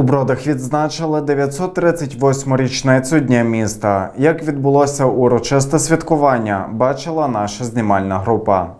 У бродах відзначили 938 річницю Дня міста. Як відбулося урочисте святкування, бачила наша знімальна група.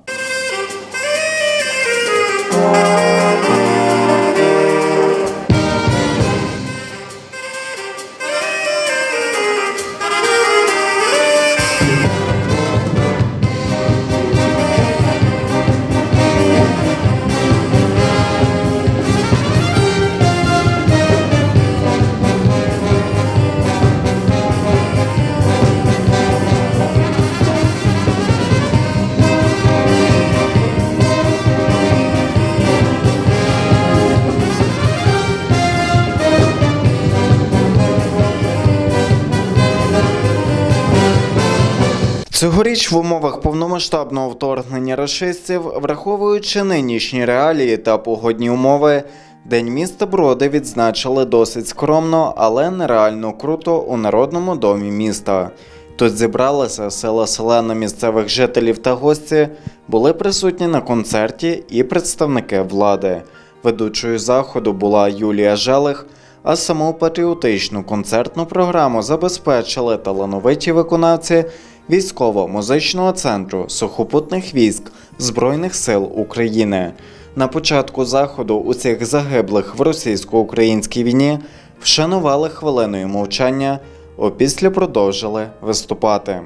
Цьогоріч в умовах повномасштабного вторгнення рашистів, враховуючи нинішні реалії та погодні умови, День міста Броди відзначили досить скромно, але нереально круто у народному домі міста. Тут зібралися села селена місцевих жителів та гості, були присутні на концерті і представники влади. Ведучою заходу була Юлія Желих, а саму патріотичну концертну програму забезпечили талановиті виконавці військово-музичного центру сухопутних військ Збройних сил України. На початку заходу у цих загиблих в російсько-українській війні вшанували хвилиною мовчання, опісля продовжили виступати.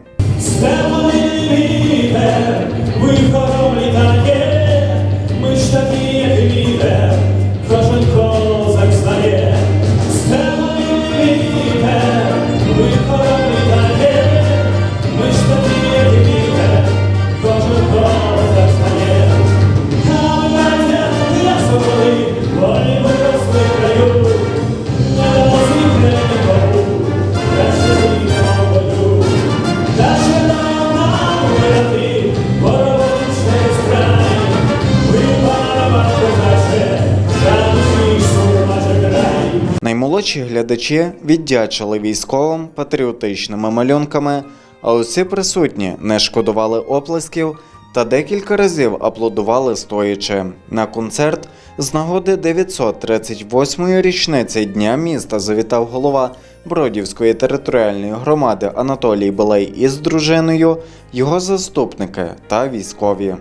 Вітер, вихором літає, Наймолодші глядачі віддячили військовим патріотичними малюнками, а усі присутні не шкодували оплесків та декілька разів аплодували стоячи. На концерт з нагоди 938-ї річниці Дня міста завітав голова Бродівської територіальної громади Анатолій Балей із дружиною, його заступники та військові.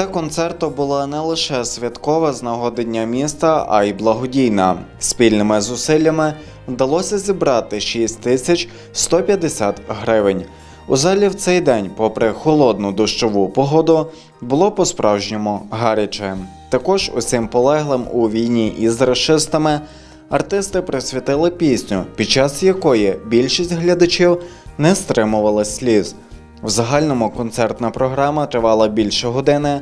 Мета концерту була не лише святкова з нагоди Дня міста, а й благодійна. Спільними зусиллями вдалося зібрати 6 тисяч 150 гривень. У залі в цей день, попри холодну дощову погоду, було по-справжньому гаряче. Також усім полеглим у війні із расистами артисти присвятили пісню, під час якої більшість глядачів не стримували сліз. В загальному концертна програма тривала більше години.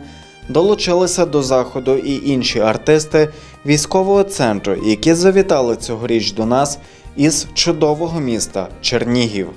Долучилися до заходу і інші артисти військового центру, які завітали цьогоріч до нас із чудового міста Чернігів.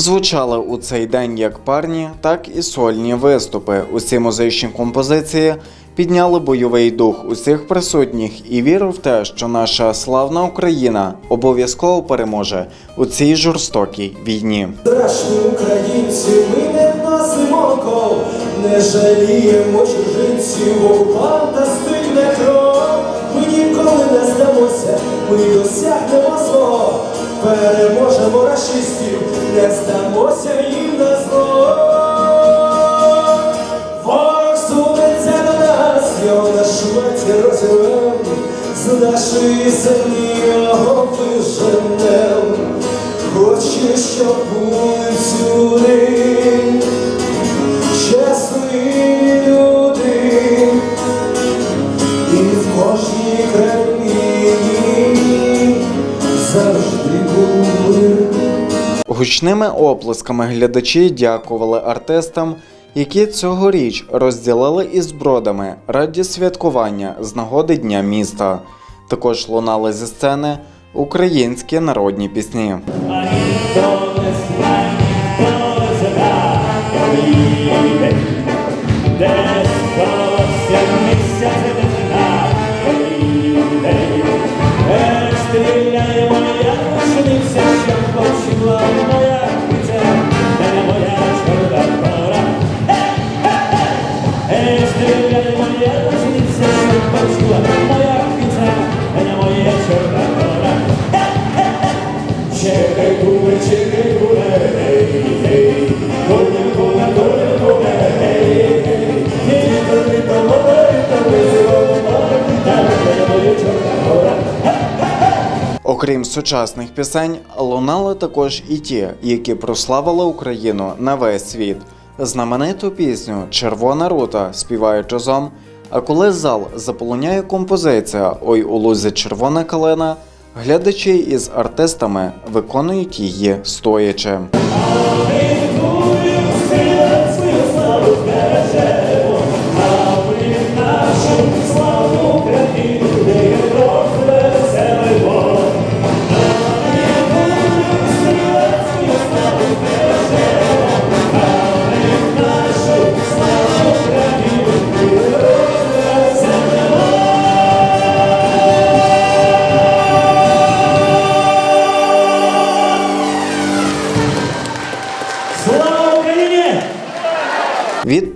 Звучали у цей день як парні, так і сольні виступи. Усі музичні композиції підняли бойовий дух усіх присутніх і віру в те, що наша славна Україна обов'язково переможе у цій жорстокій війні. Страшні українці, ми не носимо кол, не жаліємо чужинців, окупанта стильне кров. Ми ніколи не здамося, ми досягнемо свого, переможемо расистів, не здамося їм на зло. Ворог сунеться до нас, його на шматі розірвем, з нашої землі його виженем. Хочу, щоб були всюди чесні люди, і в кожній країні завжди. Гучними оплесками глядачі дякували артистам, які цьогоріч розділили із бродами раді святкування з нагоди Дня міста. Також лунали зі сцени українські народні пісні. Почула моя де не моя чорна гора. Чекай, куле, чекай, куле, куле, куле, куле, там, де моя чорна гора. Окрім сучасних пісень, лунали також і ті, які прославили Україну на весь світ. Знамениту пісню Червона рута співають разом. А коли зал заполоняє композиція Ой у лузі червона калина, глядачі із артистами виконують її стоячи.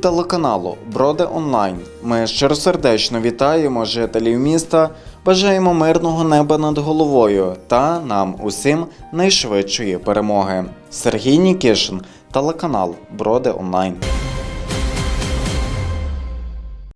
Телеканалу Броди Онлайн ми щиросердечно вітаємо жителів міста, бажаємо мирного неба над головою та нам усім найшвидшої перемоги. Сергій Нікішин, телеканал Броди Онлайн.